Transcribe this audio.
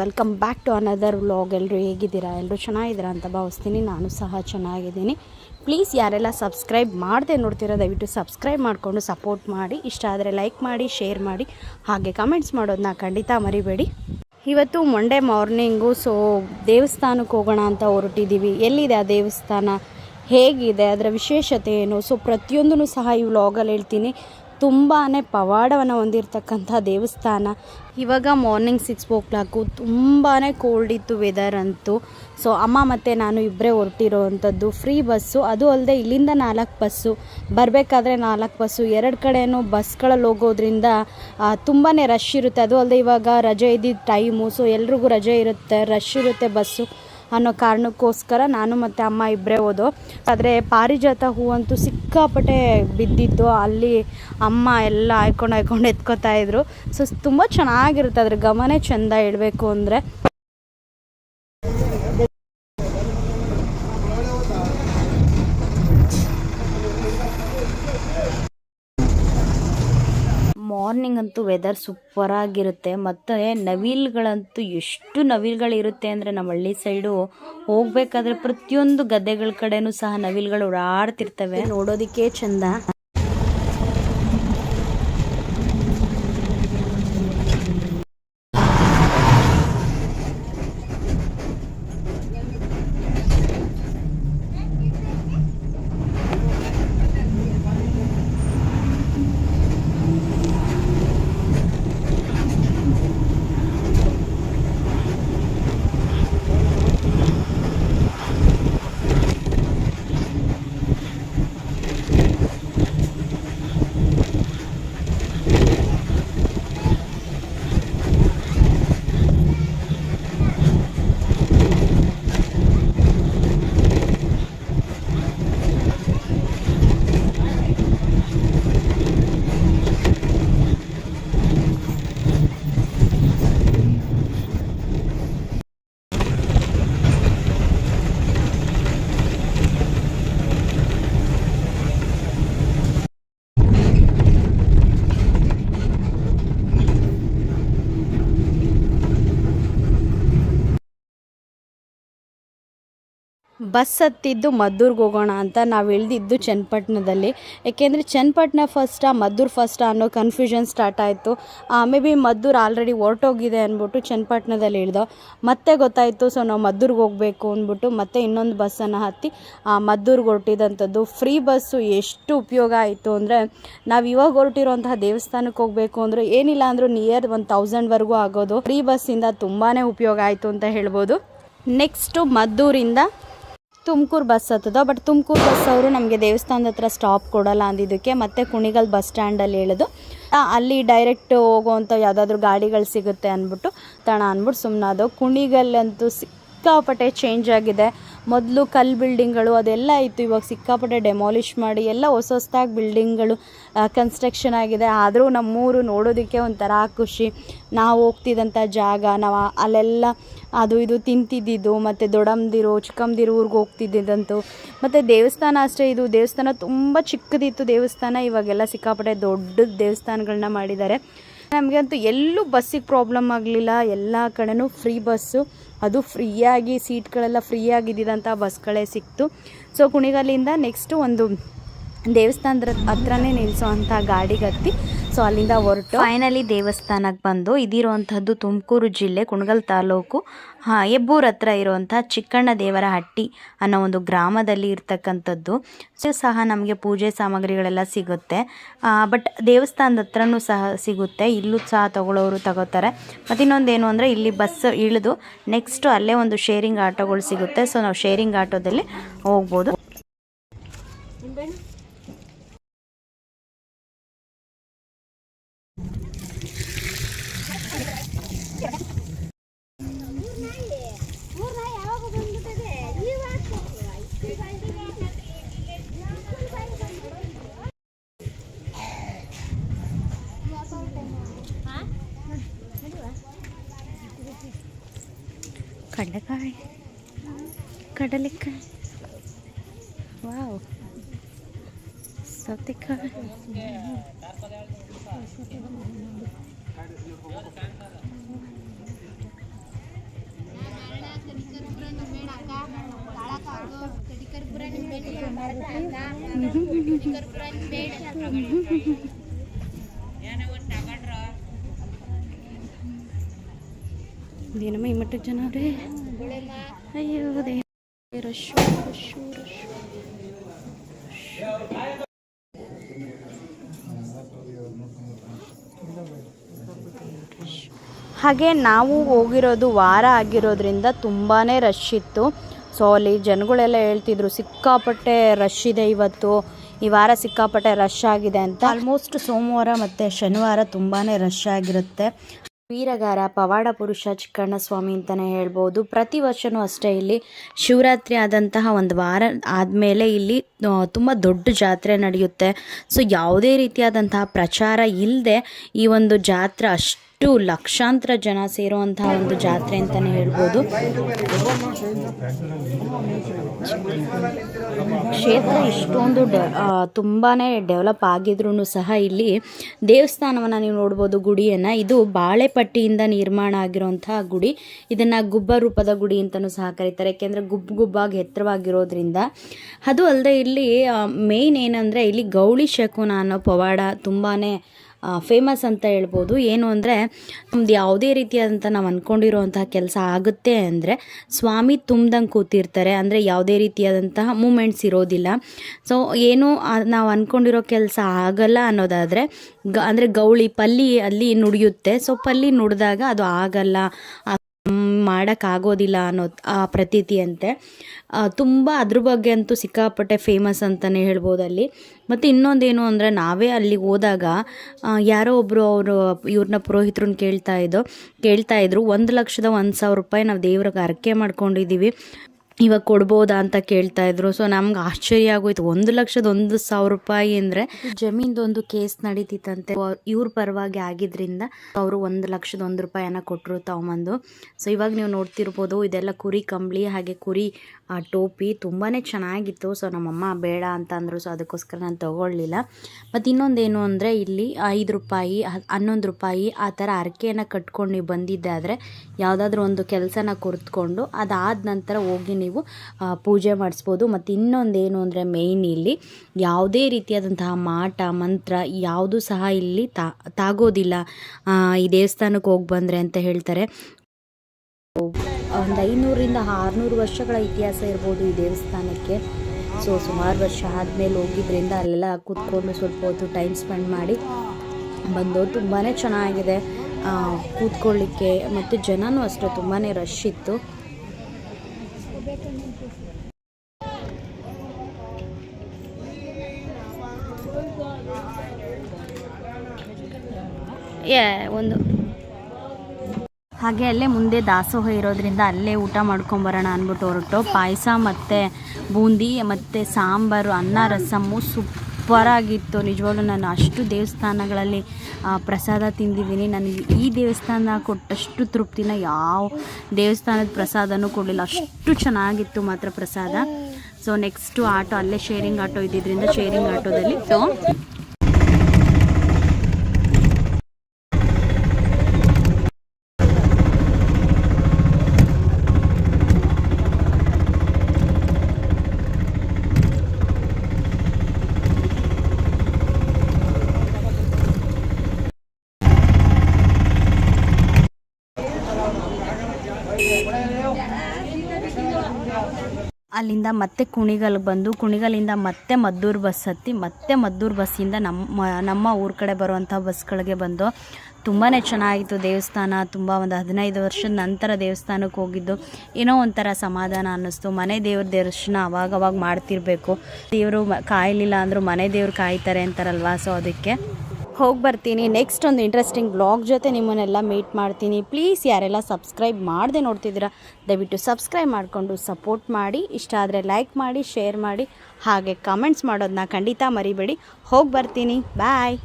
Welcome back to another vlog ಎಲ್ಲರೂ ಹೇಗಿದ್ದೀರಾ? ಎಲ್ಲರೂ ಚೆನ್ನಾಗಿದ್ದೀರಾ ಅಂತ ಭಾವಿಸ್ತೀನಿ. ನಾನು ಸಹ ಚೆನ್ನಾಗಿದ್ದೀನಿ. ಪ್ಲೀಸ್ ಯಾರೆಲ್ಲ ಸಬ್ಸ್ಕ್ರೈಬ್ ಮಾಡದೆ ನೋಡ್ತೀರಾ, ದಯವಿಟ್ಟು ಸಬ್ಸ್ಕ್ರೈಬ್ ಮಾಡಿಕೊಂಡು ಸಪೋರ್ಟ್ ಮಾಡಿ. ಇಷ್ಟ ಆದರೆ ಲೈಕ್ ಮಾಡಿ ಶೇರ್ ಮಾಡಿ. ಹಾಗೆ ಕಮೆಂಟ್ಸ್ ಮಾಡೋದನ್ನ ಖಂಡಿತ ಮರಿಬೇಡಿ. ಇವತ್ತು ಮಂಡೇ ಮಾರ್ನಿಂಗು ಸೊ ದೇವಸ್ಥಾನಕ್ಕೆ ಹೋಗೋಣ ಅಂತ ಹೊರಟಿದ್ದೀವಿ. ಎಲ್ಲಿದೆ ಆ ದೇವಸ್ಥಾನ? ಹೇಗಿದೆ? ಅದರ ವಿಶೇಷತೆ ಏನು? ಸೊ ಪ್ರತಿಯೊಂದೂ ಸಹ ಈ ವ್ಲಾಗಲ್ಲಿ ಹೇಳ್ತೀನಿ. ತುಂಬಾ ಪವಾಡವನ್ನು ಹೊಂದಿರತಕ್ಕಂಥ ದೇವಸ್ಥಾನ. ಇವಾಗ ಮಾರ್ನಿಂಗ್ ಸಿಕ್ಸ್ ಓ ಕ್ಲಾಕು ತುಂಬಾ ಕೋಲ್ಡ್ ಇತ್ತು ವೆದರ್ ಅಂತೂ. ಸೊ ಅಮ್ಮ ಮತ್ತು ನಾನು ಇಬ್ಬರೇ ಹೊರಟಿರೋವಂಥದ್ದು ಫ್ರೀ ಬಸ್ಸು ಅದು ಅಲ್ಲದೆ ಇಲ್ಲಿಂದ ನಾಲ್ಕು ಬಸ್ಸು ಬರಬೇಕಾದ್ರೆ ನಾಲ್ಕು ಬಸ್ಸು ಎರಡು ಕಡೆಯೂ ಬಸ್ಗಳಲ್ಲಿ ಹೋಗೋದ್ರಿಂದ ತುಂಬಾ ರಶ್ ಇರುತ್ತೆ. ಅದು ಅಲ್ಲದೆ ಇವಾಗ ರಜೆ ಇದ್ದಿದ್ದ ಟೈಮು ಸೊ ಎಲ್ರಿಗೂ ರಜೆ ಇರುತ್ತೆ ರಶ್ ಇರುತ್ತೆ ಬಸ್ಸು ಅನ್ನೋ ಕಾರಣಕ್ಕೋಸ್ಕರ ನಾನು ಮತ್ತು ಅಮ್ಮ ಇಬ್ಬರೇ ಹೋದೋ. ಆದರೆ ಪಾರಿಜಾತ ಹೂವಂತೂ ಸಿಕ್ಕಾಪಟ್ಟೆ ಬಿದ್ದಿತ್ತು. ಅಲ್ಲಿ ಅಮ್ಮ ಎಲ್ಲ ಹಾಯ್ಕೊಂಡು ಹಾಯ್ಕೊಂಡು ಎತ್ಕೋತಾ ಇದ್ರು. ಸೊ ತುಂಬ ಚೆನ್ನಾಗಿರುತ್ತೆ. ಅದ್ರ ಗಮನೇ ಚೆಂದ ಇಡಬೇಕು ಅಂದರೆ. ಮಾರ್ನಿಂಗ್ ಅಂತೂ ವೆದರ್ ಸೂಪರಾಗಿರುತ್ತೆ. ಮತ್ತು ನವಿಲುಗಳಂತೂ ಎಷ್ಟು ನವಿಲುಗಳಿರುತ್ತೆ ಅಂದರೆ ನಮ್ಮ ಹಳ್ಳಿ ಸೈಡು ಹೋಗ್ಬೇಕಾದ್ರೆ ಪ್ರತಿಯೊಂದು ಗದ್ದೆಗಳ ಕಡೆನೂ ಸಹ ನವಿಲುಗಳು ಓಡಾಡ್ತಿರ್ತವೆ. ನೋಡೋದಕ್ಕೆ ಚಂದ. ಬಸ್ ಹತ್ತಿದ್ದು ಮದ್ದೂರ್ಗೆ ಹೋಗೋಣ ಅಂತ ನಾವು ಇಳಿದಿದ್ದು ಚನ್ನಪಟ್ಟಣದಲ್ಲಿ. ಏಕೆಂದರೆ ಚನ್ನಪಟ್ಟಣ ಫಸ್ಟಾ ಮದ್ದೂರು ಫಸ್ಟಾ ಅನ್ನೋ ಕನ್ಫ್ಯೂಷನ್ ಸ್ಟಾರ್ಟ್ ಆಯಿತು. ಮೇ ಬಿ ಮದ್ದೂರು ಆಲ್ರೆಡಿ ಹೊರ್ಟೋಗಿದೆ ಅಂದ್ಬಿಟ್ಟು ಚನ್ನಪಟ್ಟಣದಲ್ಲಿ ಇಳ್ದೋ ಮತ್ತೆ ಗೊತ್ತಾಯಿತು ಸೊ ನಾವು ಮದ್ದೂರ್ಗೆ ಹೋಗಬೇಕು ಅಂದ್ಬಿಟ್ಟು ಮತ್ತೆ ಇನ್ನೊಂದು ಬಸ್ಸನ್ನು ಹತ್ತಿ ಮದ್ದೂರ್ಗೆ ಹೊರಟಿದಂಥದ್ದು. ಫ್ರೀ ಬಸ್ಸು ಎಷ್ಟು ಉಪಯೋಗ ಆಯಿತು ಅಂದರೆ, ನಾವು ಇವಾಗ ಹೊರಟಿರೋಂತಹ ದೇವಸ್ಥಾನಕ್ಕೆ ಹೋಗಬೇಕು ಅಂದರೆ ಏನಿಲ್ಲ ಅಂದರೂ ನಿಯರ್ ಒಂದು ತೌಸಂಡ್ವರೆಗೂ ಆಗೋದು. ಫ್ರೀ ಬಸ್ಸಿಂದ ತುಂಬಾ ಉಪಯೋಗ ಆಯಿತು ಅಂತ ಹೇಳ್ಬೋದು. ನೆಕ್ಸ್ಟು ಮದ್ದೂರಿಂದ ತುಮಕೂರು ಬಸ್ ಹತ್ತದ. ಬಟ್ ತುಮಕೂರು ಬಸ್ ಅವರು ನಮಗೆ ದೇವಸ್ಥಾನದ ಹತ್ರ ಸ್ಟಾಪ್ ಕೊಡಲ್ಲ ಅಂದಿದ್ದಕ್ಕೆ ಮತ್ತೆ ಕುಣಿಗಲ್ ಬಸ್ ಸ್ಟ್ಯಾಂಡಲ್ಲಿ ಹೇಳಿದು ಅಲ್ಲಿ ಡೈರೆಕ್ಟ್ ಹೋಗೋವಂಥ ಯಾವುದಾದ್ರೂ ಗಾಡಿಗಳು ಸಿಗುತ್ತೆ ಅಂದ್ಬಿಟ್ಟು ತಣ ಅಂದ್ಬಿಟ್ಟು ಸುಮ್ಮನಾದವು ಕುಣಿಗಲ್ಲಂತೂ ಸಿಕ್ಕಾಪಟ್ಟೆ ಚೇಂಜ್ ಆಗಿದೆ. ಮೊದಲು ಕಲ್ಲು ಬಿಲ್ಡಿಂಗ್ಗಳು ಅದೆಲ್ಲ ಇತ್ತು. ಇವಾಗ ಸಿಕ್ಕಾಪಟ್ಟೆ ಡೆಮಾಲಿಷ್ ಮಾಡಿ ಎಲ್ಲ ಹೊಸ ಹೊಸದಾಗಿ ಬಿಲ್ಡಿಂಗ್ಗಳು ಕನ್ಸ್ಟ್ರಕ್ಷನ್ ಆಗಿದೆ. ಆದರೂ ನಮ್ಮೂರು ನೋಡೋದಕ್ಕೆ ಒಂಥರ ಖುಷಿ. ನಾವು ಹೋಗ್ತಿದ್ದಂಥ ಜಾಗ, ನಾವು ಅಲ್ಲೆಲ್ಲ ಅದು ಇದು ತಿಂತಿದ್ದಿದ್ದು, ಮತ್ತು ದೊಡಮ್ದಿರು ಚಿಕ್ಕಂದಿರು ಊರಿಗೆ ಹೋಗ್ತಿದ್ದಿದ್ದಂತು. ಮತ್ತು ದೇವಸ್ಥಾನ ಅಷ್ಟೇ ಇದು. ದೇವಸ್ಥಾನ ತುಂಬ ಚಿಕ್ಕದಿತ್ತು ದೇವಸ್ಥಾನ. ಇವಾಗೆಲ್ಲ ಸಿಕ್ಕಾಪಟ್ಟೆ ದೊಡ್ಡ ದೇವಸ್ಥಾನಗಳನ್ನ ಮಾಡಿದ್ದಾರೆ. ನಮಗಂತೂ ಎಲ್ಲೂ ಬಸ್ಸಿಗೆ ಪ್ರಾಬ್ಲಮ್ ಆಗಲಿಲ್ಲ. ಎಲ್ಲ ಕಡೆನೂ ಫ್ರೀ ಬಸ್ಸು ಅದು ಫ್ರೀಯಾಗಿ ಸೀಟ್ಗಳೆಲ್ಲ ಫ್ರೀಯಾಗಿದ್ದಂಥ ಬಸ್ಗಳೇ ಸಿಕ್ತು. ಸೊ ಕುಣಿಗಲ್ಲಿಂದ ನೆಕ್ಸ್ಟು ಒಂದು ದೇವಸ್ಥಾನದ ಹತ್ರನೇ ನಿಲ್ಲಿಸೋ ಅಂಥ ಗಾಡಿಗೆ ಹತ್ತಿ ಸೊ ಅಲ್ಲಿಂದ ಹೊರಟು. ಫೈನಲಿ ದೇವಸ್ಥಾನಕ್ಕೆ ಬಂದು, ಇದಿರುವಂಥದ್ದು ತುಮಕೂರು ಜಿಲ್ಲೆ ಕುಣಗಲ್ ತಾಲೂಕು. ಹಾಂ, ಹೆಬ್ಬೂರ್ ಹತ್ರ ಇರುವಂಥ ಚಿಕ್ಕಣ್ಣ ದೇವರ ಹಟ್ಟಿ ಅನ್ನೋ ಒಂದು ಗ್ರಾಮದಲ್ಲಿ ಇರ್ತಕ್ಕಂಥದ್ದು. ಸೊ ಸಹ ನಮಗೆ ಪೂಜೆ ಸಾಮಗ್ರಿಗಳೆಲ್ಲ ಸಿಗುತ್ತೆ. ಬಟ್ ದೇವಸ್ಥಾನದ ಹತ್ರನೂ ಸಹ ಸಿಗುತ್ತೆ. ಇಲ್ಲೂ ಸಹ ತಗೊಳ್ಳೋರು ತಗೋತಾರೆ. ಮತ್ತು ಏನು ಅಂದರೆ, ಇಲ್ಲಿ ಬಸ್ ಇಳಿದು ನೆಕ್ಸ್ಟು ಅಲ್ಲೇ ಒಂದು ಶೇರಿಂಗ್ ಆಟೋಗಳು ಸಿಗುತ್ತೆ. ಸೊ ನಾವು ಶೇರಿಂಗ್ ಆಟೋದಲ್ಲಿ ಹೋಗ್ಬೋದು. ಕಡಲೆಕಾಯಿ ವಾವ್. ಸೌತೆಕಾಯಿ ಏನಮ್ಮ ಇಮ್ಮಟ್ಟು ಜನ ಅವ್ರೆ ಅಯ್ಯೋ ಅದೇ ಹಾಗೆ ನಾವು ಹೋಗಿರೋದು ವಾರ ಆಗಿರೋದ್ರಿಂದ ತುಂಬಾ ರಶ್ ಇತ್ತು. ಸೊ ಅಲ್ಲಿ ಜನಗಳೆಲ್ಲ ಹೇಳ್ತಿದ್ರು, ಸಿಕ್ಕಾಪಟ್ಟೆ ರಶ್ ಇದೆ ಇವತ್ತು. ಈ ವಾರ ಸಿಕ್ಕಾಪಟ್ಟೆ ರಶ್ ಆಗಿದೆ ಅಂತ. ಆಲ್ಮೋಸ್ಟ್ ಸೋಮವಾರ ಮತ್ತು ಶನಿವಾರ ತುಂಬಾ ರಶ್ ಆಗಿರುತ್ತೆ. ವೀರಗಾರ ಪವಾಡ ಪುರುಷ ಚಿಕ್ಕಣ್ಣ ಸ್ವಾಮಿ ಅಂತಲೇ ಹೇಳ್ಬೋದು. ಪ್ರತಿ ವರ್ಷವೂ ಅಷ್ಟೇ ಇಲ್ಲಿ ಶಿವರಾತ್ರಿ ಆದಂತಹ ಒಂದು ವಾರ ಆದಮೇಲೆ ಇಲ್ಲಿ ತುಂಬ ದೊಡ್ಡ ಜಾತ್ರೆ ನಡೆಯುತ್ತೆ. ಸೊ ಯಾವುದೇ ರೀತಿಯಾದಂತಹ ಪ್ರಚಾರ ಇಲ್ಲದೆ ಈ ಒಂದು ಜಾತ್ರೆ ಅಷ್ಟು ಲಕ್ಷಾಂತರ ಜನ ಸೇರುವಂತಹ ಒಂದು ಜಾತ್ರೆ ಅಂತಾನೆ ಹೇಳ್ಬೋದು. ಕ್ಷೇತ್ರ ಇಷ್ಟೊಂದು ತುಂಬಾನೇ ತುಂಬಾ ಡೆವಲಪ್ ಆಗಿದ್ರೂ ಸಹ ಇಲ್ಲಿ ದೇವಸ್ಥಾನವನ್ನು ನೀವು ನೋಡ್ಬೋದು ಗುಡಿಯನ್ನು. ಇದು ಬಾಳೆಪಟ್ಟಿಯಿಂದ ನಿರ್ಮಾಣ ಆಗಿರುವಂತಹ ಗುಡಿ. ಇದನ್ನು ಗುಬ್ಬ ರೂಪದ ಗುಡಿ ಅಂತಲೂ ಸಹ ಕರೀತಾರೆ. ಯಾಕೆಂದರೆ ಗುಬ್ ಗುಬ್ಬಾಗಿ ಎತ್ತರವಾಗಿರೋದ್ರಿಂದ. ಅದು ಅಲ್ಲದೆ ಇಲ್ಲಿ ಮೇಯ್ನ್ ಏನಂದರೆ ಇಲ್ಲಿ ಗೌಳಿ ಶಕುನ ಅನ್ನೋ ಪವಾಡ ತುಂಬಾ ಫೇಮಸ್ ಅಂತ ಹೇಳ್ಬೋದು. ಏನು ಅಂದರೆ, ನಮ್ದು ಯಾವುದೇ ರೀತಿಯಾದಂಥ ನಾವು ಅಂದ್ಕೊಂಡಿರೋವಂತಹ ಕೆಲಸ ಆಗುತ್ತೆ ಅಂದರೆ, ಸ್ವಾಮಿ ತುಂಬ್ದಂಗೆ ಕೂತಿರ್ತಾರೆ. ಅಂದರೆ ಯಾವುದೇ ರೀತಿಯಾದಂತಹ ಮೂಮೆಂಟ್ಸ್ ಇರೋದಿಲ್ಲ. ಸೊ ಏನು ನಾವು ಅಂದ್ಕೊಂಡಿರೋ ಕೆಲಸ ಆಗಲ್ಲ ಅನ್ನೋದಾದರೆ, ಗ, ಅಂದರೆ ಗೌಳಿ ಪಲ್ಲಿ ಅಲ್ಲಿ ನುಡಿಯುತ್ತೆ. ಸೊ ಪಲ್ಲಿ ನುಡಿದಾಗ ಅದು ಆಗಲ್ಲ. ಮಾಡೋಕ್ಕಾಗೋದಿಲ್ಲ ಅನ್ನೋ ಆ ಪ್ರತೀತಿಯಂತೆ. ತುಂಬ ಅದ್ರ ಬಗ್ಗೆ ಅಂತೂ ಸಿಕ್ಕಾಪಟ್ಟೆ ಫೇಮಸ್ ಅಂತಲೇ ಹೇಳ್ಬೋದು ಅಲ್ಲಿ. ಮತ್ತು ಇನ್ನೊಂದೇನು ಅಂದರೆ ನಾವೇ ಅಲ್ಲಿಗೆ ಹೋದಾಗ ಯಾರೋ ಒಬ್ಬರು ಅವರು ಇವ್ರನ್ನ ಪುರೋಹಿತ್ರನ್ನ ಕೇಳ್ತಾ ಇದ್ದೋ, ಕೇಳ್ತಾ ಇದ್ರು, ಒಂದು ಲಕ್ಷದ ಒಂದು ಸಾವಿರ ರೂಪಾಯಿ ನಾವು ದೇವ್ರಿಗೆ ಹರಕೆ ಮಾಡ್ಕೊಂಡಿದ್ದೀವಿ. ಇವಾಗ ಕೊಡ್ಬೋದಾ ಅಂತ ಕೇಳ್ತಾ ಇದ್ರು. ಸೊ ನಮ್ಗೆ ಆಶ್ಚರ್ಯ ಆಗೋಯ್ತು. ಒಂದು ಲಕ್ಷದ ಒಂದು ಸಾವಿರ ರೂಪಾಯಿ ಅಂದರೆ ಜಮೀನ್ದೊಂದು ಕೇಸ್ ನಡೀತಿತ್ತಂತೆ. ಇವ್ರ ಪರವಾಗಿ ಆಗಿದ್ರಿಂದ ಅವರು ಒಂದು ಲಕ್ಷದ ಒಂದು ರೂಪಾಯಿನ ಕೊಟ್ಟರು ತಗೊಂಬಂದು ಸೊ ಇವಾಗ ನೀವು ನೋಡ್ತಿರ್ಬೋದು, ಇದೆಲ್ಲ ಕುರಿ ಕಂಬಳಿ, ಹಾಗೆ ಕುರಿ ಟೋಪಿ ತುಂಬಾ ಚೆನ್ನಾಗಿತ್ತು. ಸೊ ನಮ್ಮಮ್ಮ ಬೇಡ ಅಂತ ಅಂದರು. ಸೊ ಅದಕ್ಕೋಸ್ಕರ ನಾನು ತೊಗೊಳ್ಳಿಲ್ಲ. ಮತ್ತು ಇನ್ನೊಂದೇನು ಅಂದರೆ ಇಲ್ಲಿ ಐದು ರೂಪಾಯಿ ಹನ್ನೊಂದು ರೂಪಾಯಿ ಆ ಥರ ಅರಕೆಯನ್ನು ಕಟ್ಕೊಂಡು ನೀವು ಬಂದಿದ್ದೆ ಆದರೆ ಯಾವುದಾದ್ರೂ ಒಂದು ಕೆಲಸನ ಕುರ್ತ್ಕೊಂಡು ಅದಾದ ನಂತರ ಹೋಗಿ ನೀವು ಪೂಜೆ ಮಾಡಿಸ್ಬೋದು. ಮತ್ತು ಇನ್ನೊಂದೇನು ಅಂದರೆ ಮೇಯ್ನ್ ಇಲ್ಲಿ ಯಾವುದೇ ರೀತಿಯಾದಂತಹ ಮಾಟ, ಮಂತ್ರ ಯಾವುದೂ ಸಹ ಇಲ್ಲಿ ತಾಗೋದಿಲ್ಲ. ಈ ದೇವಸ್ಥಾನಕ್ಕೆ ಹೋಗಿ ಬಂದರೆ ಅಂತ ಹೇಳ್ತಾರೆ. ಒಂದು ಐನೂರಿಂದ ಆರುನೂರು ವರ್ಷಗಳ ಇತಿಹಾಸ ಇರ್ಬೋದು ಈ ದೇವಸ್ಥಾನಕ್ಕೆ. ಸೊ, ಸುಮಾರು ವರ್ಷ ಆದಮೇಲೆ ಹೋಗಿದ್ದರಿಂದ ಅಲ್ಲೆಲ್ಲ ಕೂತ್ಕೊಂಡು ಸ್ವಲ್ಪ ಹೊತ್ತು ಟೈಮ್ ಸ್ಪೆಂಡ್ ಮಾಡಿ ಬಂದು ತುಂಬಾ ಚೆನ್ನಾಗಿದೆ. ಕೂತ್ಕೊಳ್ಳಿಕ್ಕೆ, ಮತ್ತು ಜನನೂ ಅಷ್ಟೇ ತುಂಬಾ ರಶ್ ಇತ್ತು. ಒಂದು. ಹಾಗೆ ಅಲ್ಲೇ ಮುಂದೆ ದಾಸೋಹ ಇರೋದ್ರಿಂದ ಅಲ್ಲೇ ಊಟ ಮಾಡ್ಕೊಂಬರೋಣ ಅಂದ್ಬಿಟ್ಟು ಹೊರಟು. ಪಾಯಸ ಮತ್ತು ಬೂಂದಿ ಮತ್ತು ಸಾಂಬಾರು, ಅನ್ನ ರಸಮ್ಮು ಸೂಪರಾಗಿತ್ತು ನಿಜವಾಗ್ಲೂ ನಾನು ಅಷ್ಟು ದೇವಸ್ಥಾನಗಳಲ್ಲಿ ಪ್ರಸಾದ ತಿಂದಿದ್ದೀನಿ. ನನಗೆ ಈ ದೇವಸ್ಥಾನ ಕೊಟ್ಟಷ್ಟು ತೃಪ್ತಿನ ಯಾವ ದೇವಸ್ಥಾನದ ಪ್ರಸಾದನೂ ಕೊಡಲಿಲ್ಲ. ಅಷ್ಟು ಚೆನ್ನಾಗಿತ್ತು ಮಾತ್ರ ಪ್ರಸಾದ. ಸೊ ನೆಕ್ಸ್ಟು ಆಟೋ, ಅಲ್ಲೇ ಶೇರಿಂಗ್ ಆಟೋ ಇದ್ದಿದ್ದರಿಂದ ಶೇರಿಂಗ್ ಆಟೋದಲ್ಲಿ. ಸೊ ಅಲ್ಲಿಂದ ಮತ್ತೆ ಕುಣಿಗಲ್ಗೆ ಬಂದು, ಕುಣಿಗಲಿಂದ ಮತ್ತೆ ಮದ್ದೂರು ಬಸ್ ಹತ್ತಿ, ಮತ್ತೆ ಮದ್ದೂರು ಬಸ್ಸಿಂದ ನಮ್ಮ ನಮ್ಮ ಊರ ಕಡೆ ಬರುವಂಥ ಬಸ್ಗಳಿಗೆ ಬಂದು ತುಂಬಾ ಚೆನ್ನಾಗಿತ್ತು ದೇವಸ್ಥಾನ. ತುಂಬ ಒಂದು ಹದಿನೈದು ವರ್ಷದ ನಂತರ ದೇವಸ್ಥಾನಕ್ಕೆ ಹೋಗಿದ್ದು. ಏನೋ ಒಂಥರ ಸಮಾಧಾನ ಅನ್ನಿಸ್ತು. ಮನೆ ದೇವ್ರ ದರ್ಶನ ಅವಾಗವಾಗ ಮಾಡ್ತಿರ್ಬೇಕು. ದೇವರು ಕಾಯಲಿಲ್ಲ ಅಂದರೂ ಮನೆ ದೇವ್ರು ಕಾಯ್ತಾರೆ ಅಂತಾರಲ್ವ? ಸೊ ಅದಕ್ಕೆ ಹೋಗಿ ಬರ್ತೀನಿ. ನೆಕ್ಸ್ಟ್ ಒಂದು ಇಂಟ್ರೆಸ್ಟಿಂಗ್ ಬ್ಲಾಗ್ ಜೊತೆ ನಿಮ್ಮನ್ನೆಲ್ಲ ಮೀಟ್ ಮಾಡ್ತೀನಿ. ಪ್ಲೀಸ್ ಯಾರೆಲ್ಲ ಸಬ್ಸ್ಕ್ರೈಬ್ ಮಾಡದೆ ನೋಡ್ತಿದ್ದೀರಾ, ದಯವಿಟ್ಟು ಸಬ್ಸ್ಕ್ರೈಬ್ ಮಾಡಿಕೊಂಡು ಸಪೋರ್ಟ್ ಮಾಡಿ. ಇಷ್ಟ ಆದರೆ ಲೈಕ್ ಮಾಡಿ ಶೇರ್ ಮಾಡಿ. ಹಾಗೆ ಕಮೆಂಟ್ಸ್ ಮಾಡೋದನ್ನ ಖಂಡಿತ ಮರಿಬೇಡಿ. ಹೋಗಿ ಬರ್ತೀನಿ. ಬಾಯ್